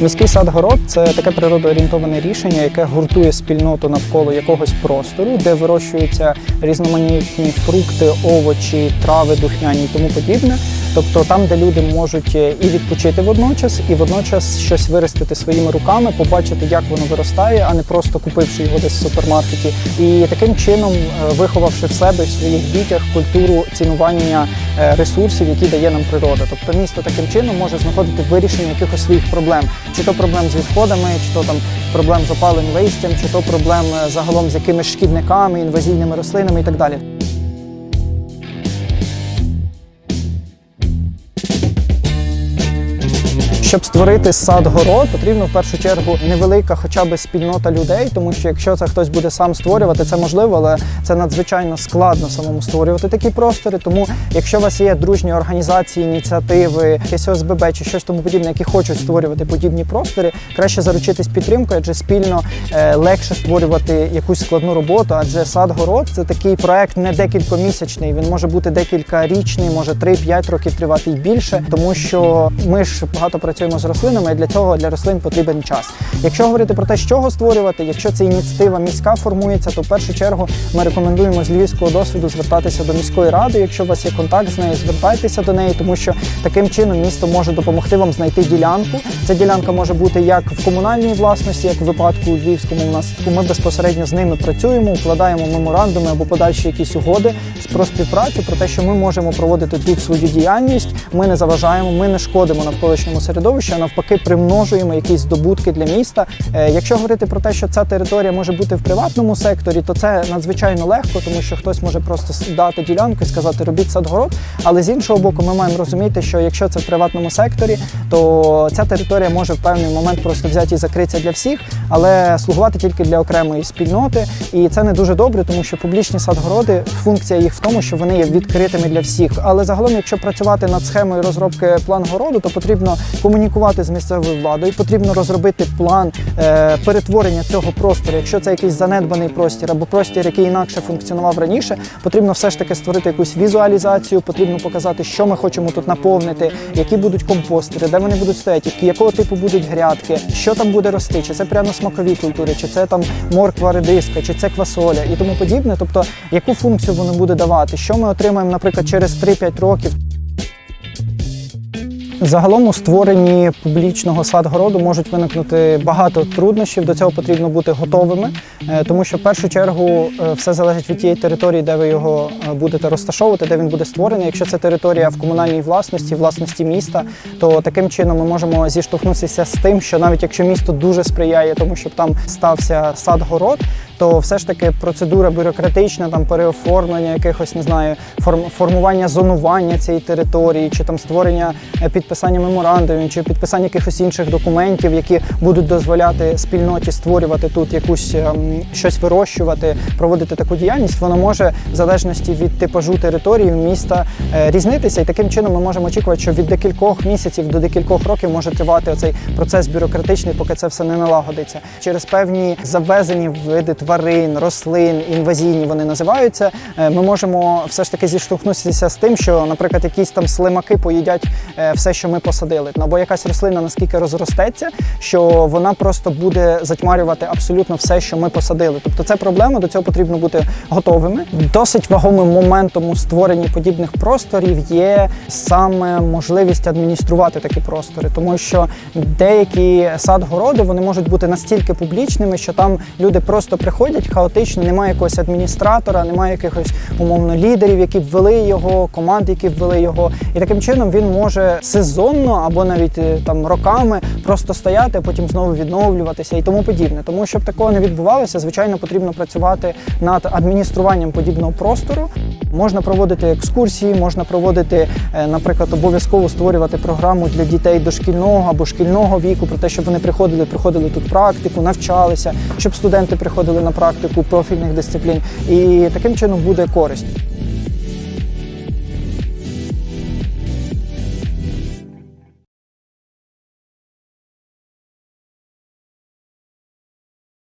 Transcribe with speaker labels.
Speaker 1: Міський сад-город це таке природоорієнтоване рішення, яке гуртує спільноту навколо якогось простору, де вирощуються різноманітні фрукти, овочі, трави, духняні і тому подібне. Тобто там, де люди можуть е, і відпочити водночас, і водночас щось виростити своїми руками, побачити, як воно виростає, а не просто купивши його десь в супермаркеті. І таким чином, е, виховавши в себе в своїх дітях культуру цінування е, ресурсів, які дає нам природа. Тобто місто таким чином може знаходити вирішення якихось своїх проблем, чи то проблем з відходами, чи то там проблем з опалим листям, чи то проблем загалом з якимись шкідниками, інвазійними рослинами і так далі. Щоб створити сад-город, потрібно в першу чергу невелика, хоча б спільнота людей, тому що якщо це хтось буде сам створювати, це можливо, але це надзвичайно складно самому створювати такі простори. Тому, якщо у вас є дружні організації, ініціативи, якесь ОСББ чи щось тому подібне, які хочуть створювати подібні простори, краще заручитись підтримкою, адже спільно е, легше створювати якусь складну роботу. Адже сад-город це такий проект не декількомісячний. Він може бути декількарічний, може 3-5 років тривати і більше, тому що ми ж багато працюємо з рослинами, і для цього для рослин потрібен час. Якщо говорити про те, з чого створювати, якщо це ініціатива міська формується, то в першу чергу ми рекомендуємо з львівського досвіду звертатися до міської ради. Якщо у вас є контакт з нею, звертайтеся до неї, тому що таким чином місто може допомогти вам знайти ділянку. Ця ділянка може бути як в комунальній власності, як в випадку у Львівському. У нас ми безпосередньо з ними працюємо, укладаємо меморандуми або подальші якісь угоди про співпрацю, про те, що ми можемо проводити тут свою діяльність. Ми не заважаємо, ми не шкодимо навколишньому середовищу, а навпаки, примножуємо якісь здобутки для міста. Е, Якщо говорити про те, що ця територія може бути в приватному секторі, то це надзвичайно легко, тому що хтось може просто дати ділянку і сказати робіть садгород. Але з іншого боку, ми маємо розуміти, що якщо це в приватному секторі, то ця територія може в певний момент просто взяти і закритися для всіх, але слугувати тільки для окремої спільноти. І це не дуже добре, тому що публічні садгороди, функція їх в тому, що вони є відкритими для всіх. Але загалом, якщо працювати над схемою розробки план городу, то потрібно комунікувати з місцевою владою, потрібно розробити план е, перетворення цього простору. Якщо це якийсь занедбаний простір або простір, який інакше функціонував раніше, потрібно все ж таки створити якусь візуалізацію, потрібно показати, що ми хочемо тут наповнити, які будуть компостери, де вони будуть стояти, якого типу будуть грядки, що там буде рости, чи це пряно-смакові культури, чи це там морква, редиска, чи це квасоля і тому подібне. Тобто, яку функцію воно буде давати, що ми отримаємо, наприклад, через 3-5 років. Загалом у створенні публічного садгороду можуть виникнути багато труднощів. До цього потрібно бути готовими, е, тому що в першу чергу е, все залежить від тієї території, де ви його е, будете розташовувати, де він буде створений. Якщо це територія в комунальній власності, власності міста, то таким чином ми можемо зіштовхнутися з тим, що навіть якщо місто дуже сприяє тому, щоб там стався садгород, то все ж таки процедура бюрократична, там переоформлення якихось, не знаю, форм- формування зонування цієї території, чи там створення е, підписання меморандумів, чи підписання якихось інших документів, які будуть дозволяти спільноті створювати тут якусь ем, щось вирощувати, проводити таку діяльність, воно може в залежності від типажу території міста е, різнитися. І таким чином ми можемо очікувати, що від декількох місяців до декількох років може тривати оцей процес бюрократичний, поки це все не налагодиться. Через певні завезені види тварин, рослин, інвазійні вони називаються. е, Ми можемо все ж таки зіштовхнутися з тим, що, наприклад, якісь там слимаки поїдять е, все, що ми посадили. Ну, Або якась рослина наскільки розростеться, що вона просто буде затьмарювати абсолютно все, що ми посадили. Тобто це проблема, до цього потрібно бути готовими. Досить вагомим моментом у створенні подібних просторів є саме можливість адмініструвати такі простори, тому що деякі сад-городи вони можуть бути настільки публічними, що там люди просто приходять хаотично, немає якогось адміністратора, немає якихось умовно лідерів, які б ввели його, команд, які ввели його. І таким чином він може сезонно або навіть е, там роками просто стояти, потім знову відновлюватися і тому подібне. Тому щоб такого не відбувалося, звичайно, потрібно працювати над адмініструванням подібного простору. Можна проводити екскурсії, можна проводити, е, наприклад, обов'язково створювати програму для дітей дошкільного або шкільного віку, про те, щоб вони приходили, приходили тут практику, навчалися, щоб студенти приходили на практику профільних дисциплін, і таким чином буде користь.